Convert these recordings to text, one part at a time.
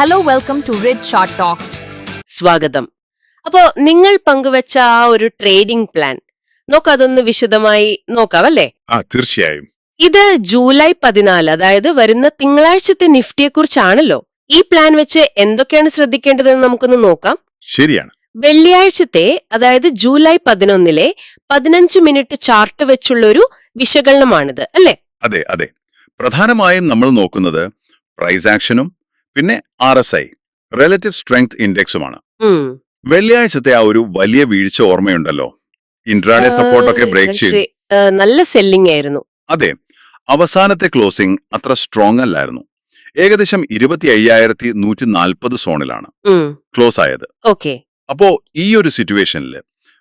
Hello, welcome to red short talks സ്വാഗതം. അപ്പോ നിങ്ങൾ പങ്കുവച്ച ആ ഒരു ട്രേഡിംഗ് പ്ലാൻ നോക്കതൊന്ന് വിശദമായി നോക്കാം അല്ലേ ആ തീർച്ചയായും. ഇത് ജൂലൈ പതിനാല് അതായത് വരുന്ന തിങ്കളാഴ്ചത്തെ നിഫ്റ്റിയെ കുറിച്ചാണല്ലോ ഈ പ്ലാൻ വെച്ച് എന്തൊക്കെയാണ് ശ്രദ്ധിക്കേണ്ടതെന്ന് നമുക്കൊന്ന് നോക്കാം. ശരിയാണ്. വെള്ളിയാഴ്ചത്തെ അതായത് ജൂലൈ പതിനൊന്നിലെ പതിനഞ്ച് മിനിറ്റ് ചാർട്ട് വെച്ചുള്ള ഒരു വിശകലനമാണിത് അല്ലേ? അതെ അതെ. പ്രധാനമായും നമ്മൾ നോക്കുന്നത് പ്രൈസ് ആക്ഷനും പിന്നെ R S I relative strength ഇൻഡെക്സുമാണ്. വെള്ളിയാഴ്ചത്തെ ആ ഒരു വലിയ വീഴ്ച ഓർമ്മയുണ്ടല്ലോ? ഇൻട്രാഡേ സപ്പോർട്ടൊക്കെ ബ്രേക്ക് ചെയ്തു. നല്ല സെല്ലിംഗ് ആയിരുന്നു. അതെ. അവസാനത്തെ ക്ലോസിംഗ് അത്ര സ്ട്രോങ് അല്ലായിരുന്നു. ഏകദേശം ഇരുപത്തി അയ്യായിരത്തി നൂറ്റി നാൽപ്പത് സോണിലാണ് ക്ലോസ് ആയത്. ഓക്കെ. അപ്പോ ഈ ഒരു സിറ്റുവേഷനിൽ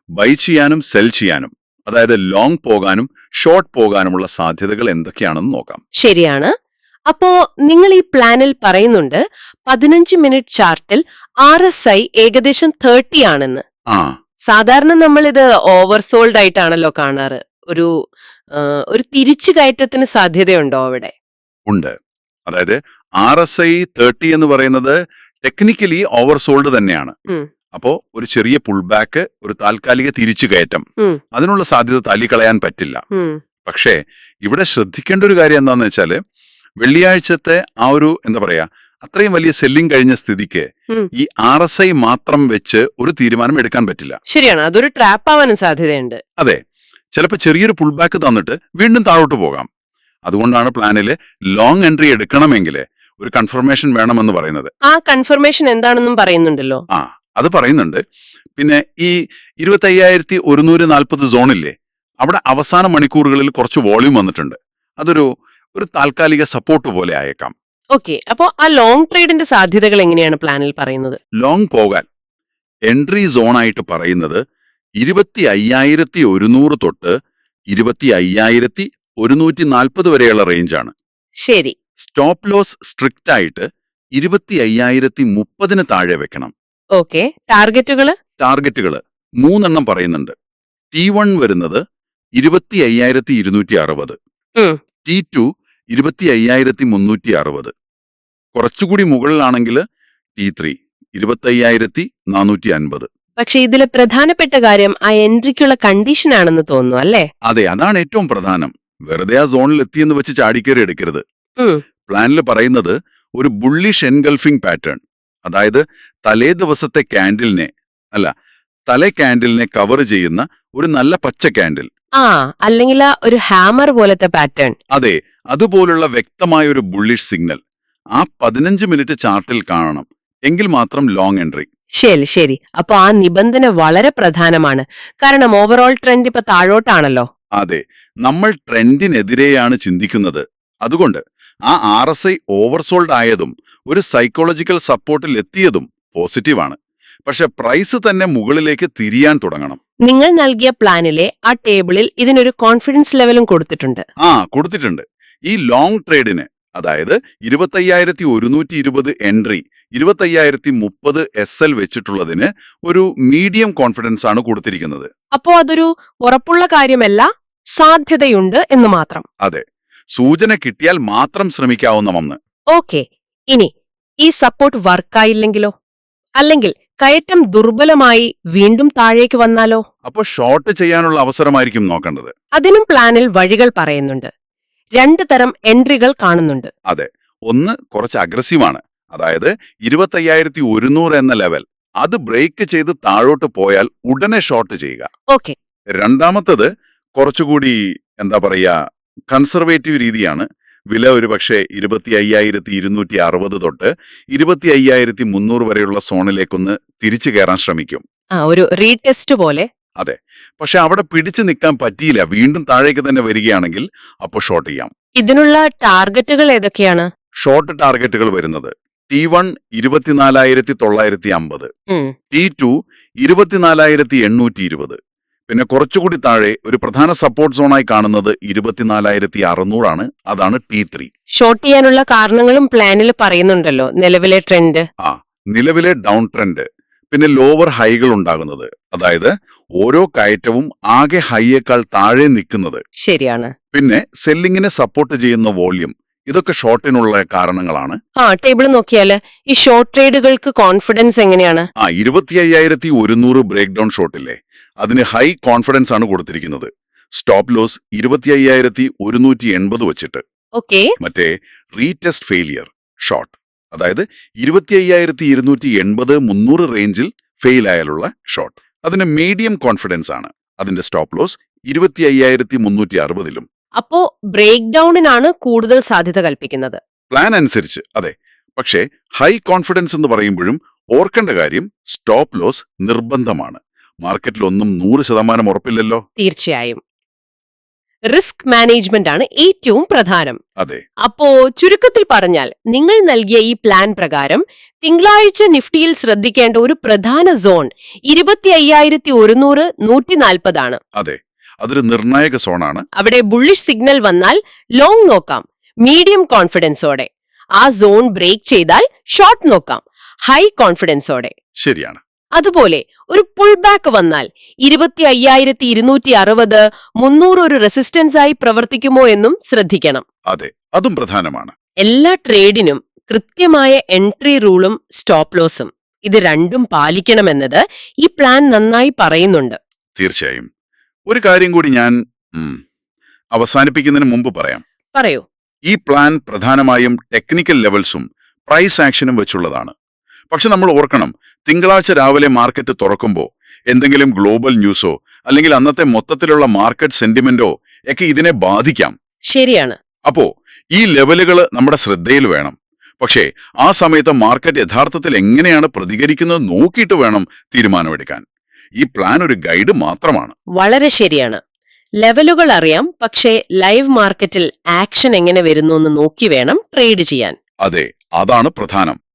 ബൈ ചെയ്യാനും സെൽ ചെയ്യാനും അതായത് ലോങ് പോകാനും ഷോർട്ട് പോകാനുമുള്ള സാധ്യതകൾ എന്തൊക്കെയാണെന്ന് നോക്കാം. ശരിയാണ്. അപ്പോ നിങ്ങൾ ഈ പ്ലാനിൽ പറയുന്നുണ്ട് പതിനഞ്ച് മിനിറ്റ് ചാർട്ടിൽ ആർ എസ് ഐ ഏകദേശം തേർട്ടി ആണെന്ന്. സാധാരണ നമ്മൾ ഇത് ഓവർ സോൾഡ് ആയിട്ടാണല്ലോ കാണാറ്. ഒരു ഒരു തിരിച്ചു കയറ്റത്തിന് സാധ്യതയുണ്ടോ അവിടെ? ഉണ്ട്. അതായത് ആർ എസ് ഐ തേർട്ടി എന്ന് പറയുന്നത് ടെക്നിക്കലി ഓവർ സോൾഡ് തന്നെയാണ് അപ്പോ ഒരു ചെറിയ പുൾ ബാക്ക് ഒരു താൽക്കാലിക തിരിച്ചു കയറ്റം. അതിനുള്ള സാധ്യത തള്ളിക്കളയാൻ പറ്റില്ല. പക്ഷേ ഇവിടെ ശ്രദ്ധിക്കേണ്ട ഒരു കാര്യം എന്താണെന്ന് വെച്ചാൽ വെള്ളിയാഴ്ചത്തെ ആ ഒരു എന്താ പറയാ അത്രയും വലിയ സെല്ലിംഗ് കഴിഞ്ഞ സ്ഥിതിക്ക് ഈ ആർ എസ് ഐ മാത്രം വെച്ച് ഒരു തീരുമാനം എടുക്കാൻ പറ്റില്ല. ശരിയാണ്. അതൊരു ട്രാപ്പ് ആവാനും സാധ്യതയുണ്ട്. അതെ. ചിലപ്പോൾ ചെറിയൊരു പുൾ ബാക്ക് തന്നിട്ട് വീണ്ടും താഴോട്ട് പോകാം. അതുകൊണ്ടാണ് പ്ലാനിൽ ലോങ് എൻട്രി എടുക്കണമെങ്കിൽ ഒരു കൺഫർമേഷൻ വേണമെന്ന് പറയുന്നത്. ആ കൺഫർമേഷൻ എന്താണെന്നും പറയുന്നുണ്ടല്ലോ. ആ അത് പറയുന്നുണ്ട്. പിന്നെ ഈ ഇരുപത്തി അയ്യായിരത്തി ഒരുന്നൂറ് നാൽപ്പത് സോണില്ലേ അവിടെ അവസാന മണിക്കൂറുകളിൽ കുറച്ച് വോളിയം വന്നിട്ടുണ്ട്. അതൊരു ഒരു താൽക്കാലിക സപ്പോർട്ട് പോലെ ആയേക്കാം. ഓക്കെ അപ്പോ ആ ലോങ് ട്രേഡിന്റെ സാധ്യതകൾ എങ്ങനെയാണ് പ്ലാനിൽ പറയുന്നത്? ലോങ് പോകാൻ എൻട്രി സോൺ ആയിട്ട് പറയുന്നത് ഇരുപത്തി അയ്യായിരത്തി ഒരുന്നൂറ് തൊട്ട് ഇരുപത്തി അയ്യായിരത്തി ഒരുന്നൂറ്റി നാൽപ്പത് വരെയുള്ള റേഞ്ചാണ് ശരി. സ്റ്റോപ്പ് ലോസ് സ്ട്രിക്റ്റ് ആയിട്ട് ഇരുപത്തി അയ്യായിരത്തി മുപ്പതിന് താഴെ വെക്കണം. ഓക്കെ ടാർഗറ്റുകൾ ടാർഗറ്റുകൾ മൂന്നെണ്ണം പറയുന്നുണ്ട്. ടി വൺ വരുന്നത് ഇരുപത്തി അയ്യായിരത്തി ഇരുന്നൂറ്റി അറുപത്. ടി ടു ഇരുപത്തി അയ്യായിരത്തി മുന്നൂറ്റി അറുപത് കുറച്ചുകൂടി മുകളിലാണെങ്കിൽ ടി ത്രീ ഇരുപത്തി അയ്യായിരത്തി നാനൂറ്റി അൻപത് പക്ഷെ ഇതിലെ പ്രധാനപ്പെട്ട കാര്യം ആ എൻട്രിക്കുള്ള കണ്ടീഷൻ ആണെന്ന് തോന്നുന്നു അല്ലേ? അതെ അതാണ് ഏറ്റവും പ്രധാനം. വെറുതെ ആ സോണിൽ എത്തിയെന്ന് വെച്ച് ചാടിക്കേറി എടുക്കരുത്. പ്ലാനിൽ പറയുന്നത് ഒരു ബുള്ളിഷ് എൻഗൾഫിംഗ് പാറ്റേൺ അതായത് തലേ ദിവസത്തെ ക്യാൻഡിലിനെ അല്ല തലേ ക്യാൻഡിലിനെ കവർ ചെയ്യുന്ന ഒരു നല്ല പച്ച ക്യാൻഡിൽ ആ അല്ലെങ്കിൽ ആ ഒരു ഹാമർ പോലത്തെ പാറ്റേൺ. അതെ അതുപോലുള്ള വ്യക്തമായ ഒരു ബുള്ളിഷ് സിഗ്നൽ ആ പതിനഞ്ച് മിനിറ്റ് ചാർട്ടിൽ കാണണം. എങ്കിൽ മാത്രം ലോങ് എൻട്രി ശരി ശരി. അപ്പൊ ആ നിബന്ധന വളരെ പ്രധാനമാണ്. കാരണം ഓവറോൾ ട്രെൻഡ് ഇപ്പൊ താഴോട്ടാണല്ലോ. അതെ നമ്മൾ ട്രെൻഡിനെതിരെയാണ് ചിന്തിക്കുന്നത്. അതുകൊണ്ട് ആ ആർ എസ് ഐ ഓവർസോൾഡ് ആയതും ഒരു സൈക്കോളജിക്കൽ സപ്പോർട്ടിൽ എത്തിയതും പോസിറ്റീവാണ് പക്ഷെ പ്രൈസ് തന്നെ മുകളിലേക്ക് തിരിയാൻ തുടങ്ങണം. നിങ്ങൾ നൽകിയ പ്ലാനിലെ ആ ടേബിളിൽ ഇതിനൊരു കോൺഫിഡൻസ് ലെവലും കൊടുത്തിട്ടുണ്ട്. ആ കൊടുത്തിട്ടുണ്ട്. ഈ ലോങ് ട്രേഡിന് അതായത് ഇരുപത്തയ്യായിരത്തി ഒരുന്നൂറ്റി ഇരുപത് എൻട്രി ഇരുപത്തയ്യായിരത്തി മുപ്പത് എസ് എൽ വെച്ചിട്ടുള്ളതിന് ഒരു മീഡിയം കോൺഫിഡൻസ് ആണ് കൊടുത്തിരിക്കുന്നത്. അപ്പോ അതൊരു ഉറപ്പുള്ള കാര്യമല്ല സാധ്യതയുണ്ട് എന്ന് മാത്രം. അതെ. സൂചന കിട്ടിയാൽ മാത്രം ശ്രമിക്കാവുന്ന ഒന്ന് ഓക്കെ ഇനി ഈ സപ്പോർട്ട് വർക്കായില്ലെങ്കിലോ അല്ലെങ്കിൽ കയറ്റം ദുർബലമായി വീണ്ടും താഴേക്ക് വന്നാലോ? അപ്പോൾ ഷോർട്ട് ചെയ്യാനുള്ള അവസരമായിരിക്കും നോക്കേണ്ടത്. അതിനും പ്ലാനിൽ വഴികൾ പറയുന്നുണ്ട്. രണ്ട് തരം എൻട്രികൾ കാണുന്നുണ്ട്. അതെ. ഒന്ന് കുറച്ച് അഗ്രസീവാണ്. അതായത് ഇരുപത്തയ്യായിരത്തി ഒരുന്നൂറ് എന്ന ലെവൽ. അത് ബ്രേക്ക് ചെയ്ത് താഴോട്ട് പോയാൽ ഉടനെ ഷോർട്ട് ചെയ്യുക. ഓക്കെ. രണ്ടാമത്തത് കുറച്ചുകൂടി എന്താ പറയാ കൺസർവേറ്റീവ് രീതിയാണ്. വില ഒരു പക്ഷേ ഇരുപത്തി അയ്യായിരത്തി ഇരുന്നൂറ്റി അറുപത് തൊട്ട് ഇരുപത്തി അയ്യായിരത്തി മുന്നൂറ് വരെയുള്ള സോണിലേക്കൊന്ന് തിരിച്ചു കയറാൻ ശ്രമിക്കും. ഒരു റീടെസ്റ്റ് പോലെ. അതെ. പക്ഷെ അവിടെ പിടിച്ചു നിൽക്കാൻ പറ്റിയില്ല. വീണ്ടും താഴേക്ക് തന്നെ വരികയാണെങ്കിൽ അപ്പോൾ ഷോർട്ട് ചെയ്യാം. ഇതിനുള്ള ടാർഗറ്റുകൾ ഏതൊക്കെയാണ്? ഷോർട്ട് ടാർഗറ്റുകൾ വരുന്നത്. ടി വൺ ഇരുപത്തിനാലായിരത്തി തൊള്ളായിരത്തി അമ്പത് ടി ടു ഇരുപത്തിനാലായിരത്തി എണ്ണൂറ്റി ഇരുപത് പിന്നെ കുറച്ചുകൂടി താഴെ ഒരു പ്രധാന സപ്പോർട്ട് സോണായി കാണുന്നത് ഇരുപത്തിനാലായിരത്തി അറുന്നൂറാണ് അതാണ് ടി ത്രീ ഷോർട്ട് ചെയ്യാനുള്ള കാരണങ്ങളും പ്ലാനിൽ പറയുന്നുണ്ടല്ലോ. നിലവിലെ ട്രെൻഡ് ആ നിലവിലെ ഡൗൺ ട്രെൻഡ് പിന്നെ ലോവർ ഹൈകൾ ഉണ്ടാകുന്നത്. അതായത് ഓരോ കയറ്റവും ആകെ ഹൈയേക്കാൾ താഴെ നിൽക്കുന്നത്. ശരിയാണ്. പിന്നെ സെല്ലിങ്ങിനെ സപ്പോർട്ട് ചെയ്യുന്ന വോള്യം ഇതൊക്കെ ഷോർട്ടിനുള്ള കാരണങ്ങളാണ്. ആ ടേബിൾ നോക്കിയാൽ ഈ ഷോർട്ട് ട്രേഡുകൾക്ക് കോൺഫിഡൻസ് എങ്ങനെയാണ്? ആ ഇരുപത്തി അയ്യായിരത്തി ഒരുന്നൂറ് ബ്രേക്ക് ഡൗൺ ഷോട്ടില്ലേ അതിന് ഹൈ കോൺഫിഡൻസ് ആണ് കൊടുത്തിരിക്കുന്നത്. സ്റ്റോപ്പ് ലോസ് ഇരുപത്തി അയ്യായിരത്തി ഒരുന്നൂറ്റി എൺപത് വെച്ചിട്ട്. ഓക്കെ മറ്റേ റീടെസ്റ്റ് ഫെയിലിയർ ഷോർട്ട് അതായത് ഇരുപത്തി അയ്യായിരത്തി ഇരുന്നൂറ്റി എൺപത് മുന്നൂറ് റേഞ്ചിൽ ഫെയിൽ ആയാലുള്ള ഷോർട്ട് അതിന് മീഡിയം കോൺഫിഡൻസ് ആണ്. അതിന്റെ സ്റ്റോപ്പ് ലോസ് ഇരുപത്തി അയ്യായിരത്തി മുന്നൂറ്റി അറുപതിലും അപ്പോ ബ്രേക്ക് ഡൗണിനാണ് കൂടുതൽ സാധ്യത കൽപ്പിക്കുന്നത്. പ്ലാൻ അനുസരിച്ച് അതെ. പക്ഷേ ഹൈ കോൺഫിഡൻസ് എന്ന് പറയുമ്പോഴും ഓർക്കേണ്ട കാര്യം സ്റ്റോപ്പ് ലോസ് നിർബന്ധമാണ്. മാർക്കറ്റിൽ ഒന്നും നൂറ് ശതമാനം ഉറപ്പില്ലല്ലോ? തീർച്ചയായും. റിസ്ക് മാനേജ്മെന്റ് ആണ് ഏറ്റവും പ്രധാനം. അതെ. അപ്പോ ചുരുക്കത്തിൽ പറഞ്ഞാൽ നിങ്ങൾ നൽകിയ ഈ പ്ലാൻ പ്രകാരം തിങ്കളാഴ്ച നിഫ്റ്റിയിൽ ശ്രദ്ധിക്കേണ്ട ഒരു പ്രധാന സോൺ ഇരുപത്തി അയ്യായിരത്തി ഒരുന്നൂറ് നൂറ്റി നാൽപ്പതാണ് അതെ. അതൊരു നിർണായക സോണാണ്. അവിടെ ബുള്ളിഷ് സിഗ്നൽ വന്നാൽ ലോങ് നോക്കാം മീഡിയം കോൺഫിഡൻസോടെ. ആ സോൺ ബ്രേക്ക് ചെയ്താൽ ഷോർട്ട് നോക്കാം ഹൈ കോൺഫിഡൻസോടെ. ശരിയാണ്. അതുപോലെ ഒരു പുൾ ബാക്ക് വന്നാൽ ഇരുപത്തി അയ്യായിരത്തി ഇരുന്നൂറ്റി അറുപത് മുന്നൂറ് ഒരു റെസിസ്റ്റൻസ് ആയി പ്രവർത്തിക്കുമോ എന്നും ശ്രദ്ധിക്കണം. അതെ അതും പ്രധാനമാണ്. എല്ലാ ട്രേഡിനും കൃത്യമായ എൻട്രി റൂളും സ്റ്റോപ്പ് ലോസും ഇത് രണ്ടും പാലിക്കണമെന്നത് ഈ പ്ലാൻ നന്നായി പറയുന്നുണ്ട്. തീർച്ചയായും. ഒരു കാര്യം കൂടി ഞാൻ അവസാനിപ്പിക്കുന്നതിന് മുമ്പ് പറയാം. പറയൂ. ഈ പ്ലാൻ പ്രധാനമായും ടെക്നിക്കൽ ലെവൽസും പ്രൈസ് ആക്ഷനും വെച്ചുള്ളതാണ്. പക്ഷെ നമ്മൾ ഓർക്കണം തിങ്കളാഴ്ച രാവിലെ മാർക്കറ്റ് തുറക്കുമ്പോൾ എന്തെങ്കിലും ഗ്ലോബൽ ന്യൂസോ അല്ലെങ്കിൽ അന്നത്തെ മൊത്തത്തിലുള്ള മാർക്കറ്റ് സെന്റിമെന്റോ ഒക്കെ ഇതിനെ ബാധിക്കാം. ശരിയാണ്. അപ്പോ ഈ ലെവലുകൾ നമ്മുടെ ശ്രദ്ധയിൽ വേണം. പക്ഷേ ആ സമയത്ത് മാർക്കറ്റ് യഥാർത്ഥത്തിൽ എങ്ങനെയാണ് പ്രതികരിക്കുന്നത് നോക്കിയിട്ട് വേണം തീരുമാനമെടുക്കാൻ. ഈ പ്ലാൻ ഒരു ഗൈഡ് മാത്രമാണ്. വളരെ ശരിയാണ്. ലെവലുകൾ അറിയാം പക്ഷേ ലൈവ് മാർക്കറ്റിൽ ആക്ഷൻ എങ്ങനെ വരുന്നു എന്ന് നോക്കി വേണം ട്രേഡ് ചെയ്യാൻ. അതെ അതാണ് പ്രധാനം.